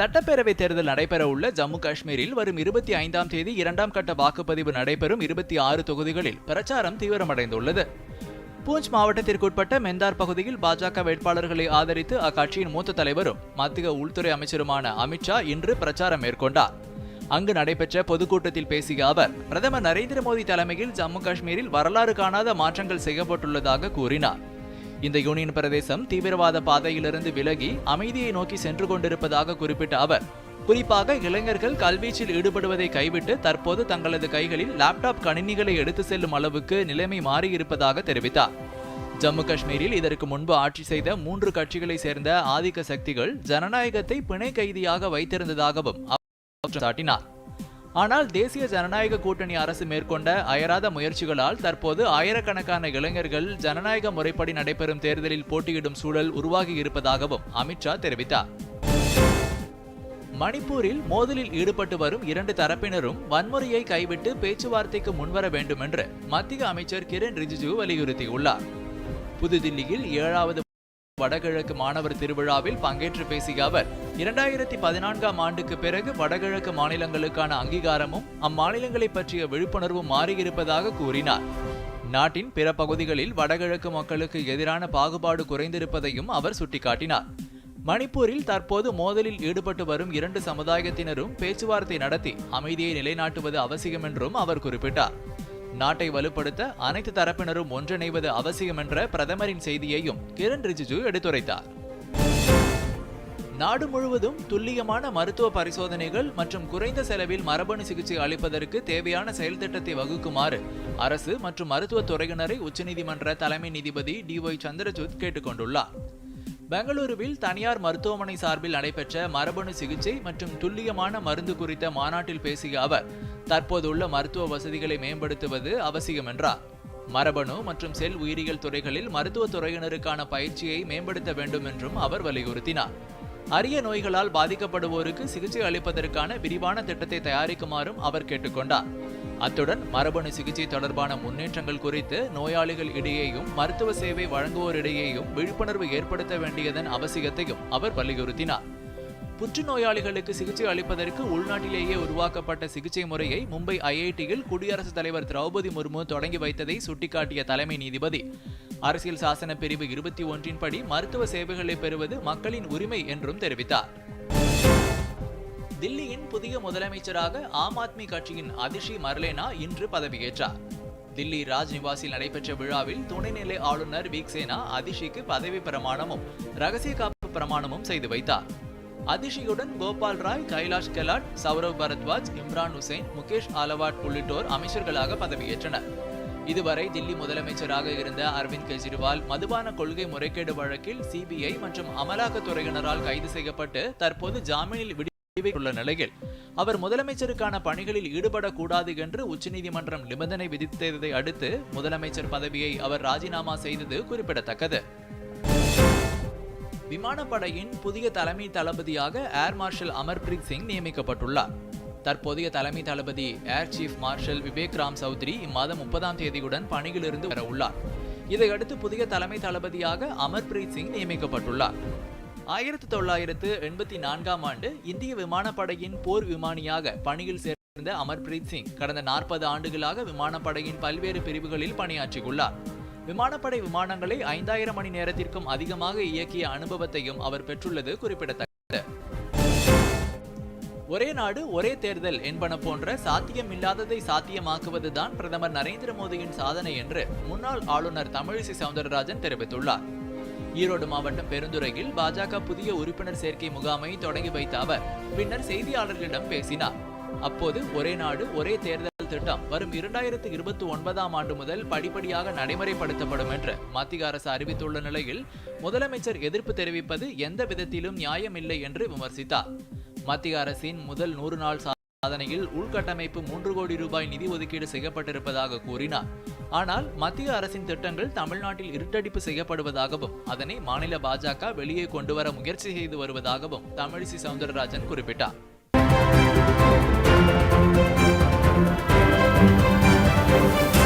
சட்டப்பேரவை தேர்தல் நடைபெற உள்ள ஜம்மு காஷ்மீரில் வரும் இருபத்தி ஐந்தாம் தேதி இரண்டாம் கட்ட வாக்குப்பதிவு நடைபெறும் இருபத்தி ஆறு தொகுதிகளில் பிரச்சாரம் தீவிரமடைந்துள்ளது. பூஞ்ச் மாவட்டத்திற்குட்பட்ட மெந்தார் பகுதியில் பாஜக வேட்பாளர்களை ஆதரித்து அக்கட்சியின் மூத்த தலைவரும் மத்திய உள்துறை அமைச்சருமான அமித்ஷா இன்று பிரச்சாரம் மேற்கொண்டார். அங்கு நடைபெற்ற பொதுக்கூட்டத்தில் பேசிய அவர் பிரதமர் நரேந்திர மோடி தலைமையில் ஜம்மு காஷ்மீரில் வரலாறு காணாத மாற்றங்கள் செய்யப்பட்டுள்ளதாக கூறினார். இந்த யூனியன் பிரதேசம் தீவிரவாத பாதையிலிருந்து விலகி அமைதியை நோக்கி சென்று கொண்டிருப்பதாக குறிப்பிட்ட அவர் குறிப்பாக இளைஞர்கள் கல்வீச்சில் ஈடுபடுவதை கைவிட்டு தற்போது தங்களது கைகளில் லேப்டாப் கணினிகளை எடுத்து செல்லும் அளவுக்கு நிலைமை மாறியிருப்பதாக தெரிவித்தார். ஜம்மு காஷ்மீரில் இதற்கு முன்பு ஆட்சி செய்த மூன்று கட்சிகளை சேர்ந்த ஆதிக்க சக்திகள் ஜனநாயகத்தை பிணை கைதியாக வைத்திருந்ததாகவும் அவர் சாட்டினார். ஆனால் தேசிய ஜனநாயக கூட்டணி அரசு மேற்கொண்ட அயராத முயற்சிகளால் தற்போது ஆயிரக்கணக்கான இளைஞர்கள் ஜனநாயக முறைப்படி நடைபெறும் தேர்தலில் போட்டியிடும் சூழல் உருவாகி இருப்பதாகவும் அமித்ஷா தெரிவித்தார். மணிப்பூரில் மோதலில் ஈடுபட்டு வரும் இரண்டு தரப்பினரும் வன்முறையை கைவிட்டு பேச்சுவார்த்தைக்கு முன்வர வேண்டும் என்று மத்திய அமைச்சர் கிரண் ரிஜிஜு வலியுறுத்தியுள்ளார். புதுதில்லியில் ஏழாவது வடகிழக்கு மாணவர் திருவிழாவில் பங்கேற்று பேசிய அவர் இரண்டாயிரத்தி பதினான்காம் ஆண்டுக்கு பிறகு வடகிழக்கு மாநிலங்களுக்கான அங்கீகாரமும் அம்மாநிலங்களை பற்றிய விழிப்புணர்வும் மாறியிருப்பதாக கூறினார். நாட்டின் பிற பகுதிகளில் வடகிழக்கு மக்களுக்கு எதிரான பாகுபாடு குறைந்திருப்பதையும் அவர் சுட்டிக்காட்டினார். மணிப்பூரில் தற்போது மோதலில் ஈடுபட்டு வரும் இரண்டு சமுதாயத்தினரும் பேச்சுவார்த்தை நடத்தி அமைதியை நிலைநாட்டுவது அவசியம் என்றும் அவர் குறிப்பிட்டார். நாட்டை வலுப்படுத்த அனைத்து தரப்பினரும் ஒன்றிணைவது அவசியம் என்ற பிரதமரின் செய்தியையும் கிரண் ரிஜிஜு எடுத்துரைத்தார். நாடு முழுவதும் துல்லியமான மருத்துவ பரிசோதனைகள் மற்றும் குறைந்த செலவில் மரபணு சிகிச்சை அளிப்பதற்கு தேவையான செயல் திட்டத்தை வகுக்குமாறு அரசு மற்றும் மருத்துவத் துறையினரை உச்சநீதிமன்ற தலைமை நீதிபதி டி ஒய் சந்திரசூட் கேட்டுக்கொண்டுள்ளார். பெங்களூருவில் தனியார் மருத்துவமனை சார்பில் நடைபெற்ற மரபணு சிகிச்சை மற்றும் துல்லியமான மருந்து குறித்த மாநாட்டில் பேசிய அவர் தற்போதுள்ள மருத்துவ வசதிகளை மேம்படுத்துவது அவசியம் என்றார். மரபணு மற்றும் செல் உயிரியல் துறைகளில் மருத்துவத் துறையினருக்கான பயிற்சியை மேம்படுத்த வேண்டும் என்றும் அவர் வலியுறுத்தினார். அரிய நோய்களால் பாதிக்கப்படுவோருக்கு சிகிச்சை அளிப்பதற்கான விரிவான திட்டத்தை தயாரிக்குமாறும் அவர் கேட்டுக்கொண்டார். அத்துடன் மரபணு சிகிச்சை தொடர்பான முன்னேற்றங்கள் குறித்து நோயாளிகள் இடையேயும் மருத்துவ சேவை வழங்குவோரிடையேயும் விழிப்புணர்வு ஏற்படுத்த வேண்டியதன் அவசியத்தையும் அவர் வலியுறுத்தினார். புற்றுநோயாளிகளுக்கு சிகிச்சை அளிப்பதற்கு உள்நாட்டிலேயே உருவாக்கப்பட்ட சிகிச்சை முறையை மும்பை ஐஐடியில் குடியரசுத் தலைவர் திரௌபதி முர்மு தொடங்கி வைத்ததை சுட்டிக்காட்டிய தலைமை நீதிபதி. அரசியல் சாசன பிரிவு இருபத்தி ஒன்றின்படி மருத்துவ சேவைகளை பெறுவது மக்களின் உரிமை என்றும் தெரிவித்தார். தில்லியின் புதிய முதலமைச்சராக ஆம் ஆத்மி கட்சியின் அதிஷி மர்லேனா இன்று பதவியேற்றார். தில்லி ராஜ்நிவாசில் நடைபெற்ற விழாவில் துணைநிலை ஆளுநர் வீக்சேனா அதிஷிக்கு பதவி பிரமாணமும் ரகசிய காப்பு பிரமாணமும் செய்து வைத்தார். அதிஷியுடன் கோபால் ராய் கைலாஷ் கெலாட் சௌரவ் பரத்வாஜ் இம்ரான் ஹுசைன் முகேஷ் ஆலவாட் உள்ளிட்டோர் அமைச்சர்களாக பதவியேற்றனர். இதுவரை தில்லி முதலமைச்சராக இருந்த அரவிந்த் கெஜ்ரிவால் மதுபான கொள்கை முறைகேடு வழக்கில் சிபிஐ மற்றும் அமலாக்கத்துறையினரால் கைது செய்யப்பட்டு தற்போது ஜாமீனில் விடு உள்ள நிலையில் அவர் முதலமைச்சருக்கான பணிகளில் ஈடுபடக்கூடாது என்று உச்சநீதிமன்றம் நிபந்தனை விதித்ததை அடுத்து முதலமைச்சர் பதவியை அவர் ராஜினாமா செய்தது குறிப்பிடத்தக்கது. விமானப்படையின் புதிய தலைமை தளபதியாக ஏர் மார்ஷல் அமர்பிரீத் சிங் நியமிக்கப்பட்டுள்ளார். தற்போதைய தலைமை தளபதி air chief marshal Vivek Ram Chaudhari இம்மாதம் முப்பதாம் தேதியுடன் பணியிலிருந்து வர உள்ளார். இதையடுத்து புதிய தலைமை தளபதியாக அமர்பிரீத் சிங் நியமிக்கப்பட்டுள்ளார். ஆயிரத்தி தொள்ளாயிரத்து எண்பத்தி நான்காம் ஆண்டு இந்திய விமானப்படையின் போர் விமானியாக பணியில் சேர்ந்த அமர்பிரீத் சிங் கடந்த நாற்பது ஆண்டுகளாக விமானப்படையின் பல்வேறு பிரிவுகளில் பணியாற்றியுள்ளார். விமானப்படை விமானங்களை ஐந்தாயிரம் மணி நேரத்திற்கும் அதிகமாக இயக்கிய அனுபவத்தையும் அவர் பெற்றுள்ளது குறிப்பிடத்தக்கது. ஒரே நாடு ஒரே தேர்தல் என்பன போன்ற சாத்தியமில்லாததை சாத்தியமாக்குவதுதான் பிரதமர் நரேந்திர மோடியின் சாதனை என்று முன்னாள் ஆளுநர் தமிழிசை சவுந்தரராஜன் தெரிவித்துள்ளார். ஈரோடு மாவட்டம் பெருந்துறையில் பாஜக புதிய உறுப்பினர் சேர்க்கை முகாமை தொடங்கி வைத்த அவர் பின்னர் செய்தியாளர்களிடம் பேசினார். அப்போது ஒரே நாடு ஒரே தேர்தல் திட்டம் வரும் இரண்டாயிரத்து இருபத்தி ஒன்பதாம் ஆண்டு முதல் படிப்படியாக நடைமுறைப்படுத்தப்படும் என்று மத்திய அரசு அறிவித்துள்ள நிலையில் முதலமைச்சர் எதிர்ப்பு தெரிவிப்பது எந்த விதத்திலும் நியாயமில்லை என்று விமர்சித்தார். மத்திய அரசின் முதல் நூறு நாள் சாதனையில் உள்கட்டமைப்பு மூன்று கோடி ரூபாய் நிதி ஒதுக்கீடு செய்யப்பட்டிருப்பதாக கூறினார் ஆனால் மத்திய அரசின் திட்டங்கள் தமிழ்நாட்டில் இருட்டடிப்பு செய்யப்படுவதாகவும் அதனை மாநில பாஜக வெளியே கொண்டுவர முயற்சி செய்து வருவதாகவும் தமிழிசை சவுந்தரராஜன் குறிப்பிட்டார் Thank you.